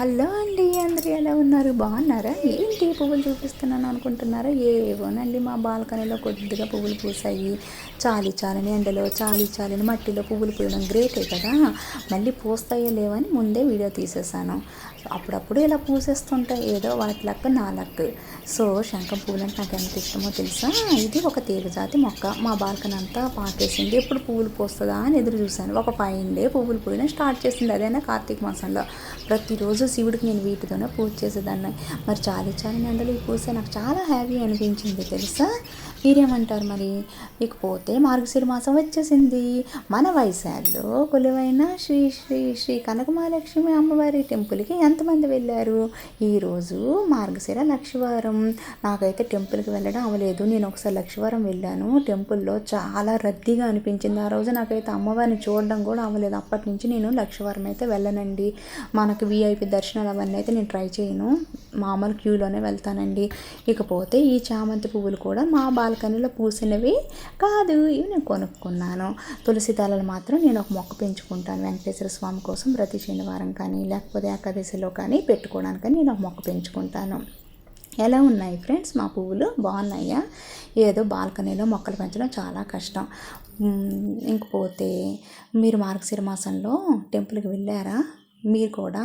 Hello అండి అందరూ ఎలా ఉన్నారు? బాగున్నారా? ఏంటి పువ్వులు చూపిస్తున్నాను అనుకుంటున్నారా? ఏవోనండి మా బాల్కనీలో కొద్దిగా పువ్వులు పూసాయి. చాలి చాలని ఎండలో చాలి చాలని మట్టిలో పువ్వులు పూయడం గ్రేటే కదా. మళ్ళీ పూస్తాయో లేవని ముందే వీడియో తీసేసాను. అప్పుడప్పుడు ఇలా పూసేస్తుంటాయి ఏదో వాటి లక్ నా లక్. సో శంఖం పువ్వులు అంటే నాకు ఎంత ఇష్టమో తెలుసా? ఇది ఒక తీగజాతి మొక్క. మా బాల్కనీ అంతా పాకేసింది. ఎప్పుడు పువ్వులు పూస్తుందా అని ఎదురు చూశాను. ఒక ఫైవ్ డే పువ్వులు పూయడం స్టార్ట్ చేసింది. అదైనా కార్తీక మాసంలో. ప్రతిరోజు శివుడికి నేను వీటితోనే పూజ చేసేదాన్ని. మరి చాలి చాలి ఈ పూసే నాకు చాలా హ్యాపీ అనిపించింది తెలుసా? మీరేమంటారు మరి? ఇకపోతే మార్గశిర మాసం వచ్చేసింది. మన వైశాగ్లో కొలువైన శ్రీ శ్రీ శ్రీ కనకమహాలక్ష్మి అమ్మవారి టెంపుల్కి ఎంతమంది వెళ్ళారు? ఈరోజు మార్గశిర లక్షవారం. నాకైతే టెంపుల్కి వెళ్ళడం అవ్వలేదు. నేను ఒకసారి లక్షవారం వెళ్ళాను. టెంపుల్లో చాలా రద్దీగా అనిపించింది. ఆ రోజు నాకైతే అమ్మవారిని చూడడం కూడా అవ్వలేదు. అప్పటి నుంచి నేను లక్షవారం అయితే వెళ్ళనండి. మనకు విఐపి దర్శనాలు అవన్నీ అయితే నేను ట్రై చేయను. మామూలు క్యూలోనే వెళ్తానండి. ఇకపోతే ఈ చామంతి పువ్వులు కూడా మా బాల్కనీలో పూసినవి కాదు ఇవి నేను కొనుక్కున్నాను. తులసి దళాలు మాత్రం నేను ఒక మొక్క పెంచుకుంటాను. వెంకటేశ్వర స్వామి కోసం ప్రతి శనివారం కానీ లేకపోతే ఏకాదశిలో కానీ పెట్టుకోవడానికి నేను ఒక మొక్క పెంచుకుంటాను. ఎలా ఉన్నాయి ఫ్రెండ్స్ మా పువ్వులు? బాగున్నాయా? ఏదో బాల్కనీలో మొక్కలు పెంచడం చాలా కష్టం. ఇంకపోతే మీరు మార్గశిర మాసంలో టెంపుల్కి వెళ్ళారా? మీరు కూడా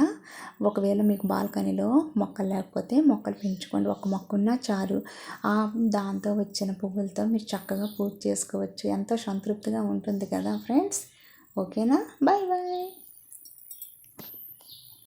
ఒకవేళ మీకు బాల్కనీలో మొక్కలు లేకపోతే మొక్కలు పెంచుకోండి. ఒక మొక్క ఉన్నా చాలు. దాంతో వచ్చిన పువ్వులతో మీరు చక్కగా పూజ చేసుకోవచ్చు. ఎంతో సంతృప్తిగా ఉంటుంది కదా ఫ్రెండ్స్. ఓకేనా? Bye bye.